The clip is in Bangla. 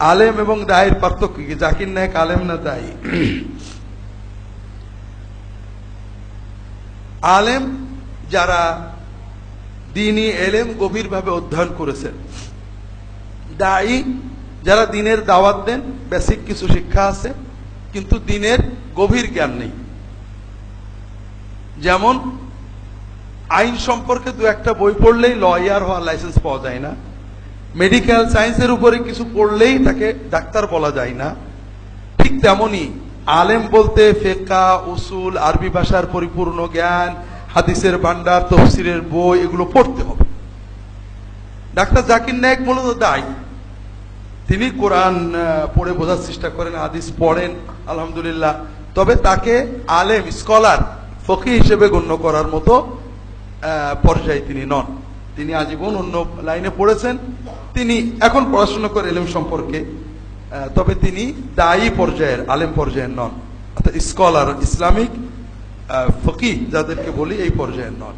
আলেম এবং দায়ের পার্থক্য কি? জাকির নায়ক আলেম না দায়ী? আলেম যারা দিনই এলেম গভীরভাবে অধ্যয়ন করেছেন। দায়ী যারা দিনের দাওয়াত দেন, বেসিক কিছু শিক্ষা আছে, কিন্তু দিনের গভীর জ্ঞান নেই। যেমন, আইন সম্পর্কে দু একটা বই পড়লেই লয়ার হওয়ার লাইসেন্স পাওয়া যায় না। মেডিকেল সায়েন্সের উপরে কিছু পড়লেই তাকে ডাক্তার বলা যায় না। ঠিক তেমনি আলেম বলতে ফেকা উসুল, আরবি ভাষার পরিপূর্ণ জ্ঞান, হাদিসের ভান্ডার তফসিরের বই, এগুলো পড়তে হবে। ডাক্তার জাকির নায়ক মূলত দায়ী তিনি কোরআন পড়ে বোঝার চেষ্টা করেন, হাদিস পড়েন, আলহামদুলিল্লাহ। তবে তাকে আলেম, স্কলার ফকি হিসেবে গণ্য করার মতো পর্যায়ে তিনি নন। তিনি আজীবন অন্য লাইনে পড়েছেন। তিনি এখন পড়াশোনা করে এলেম সম্পর্কে তবে তিনি দায়ী পর্যায়ের, আলেম পর্যায়ের নন। অর্থাৎ স্কলার ইসলামিক ফকি যাদেরকে বলি, এই পর্যায়ের নন।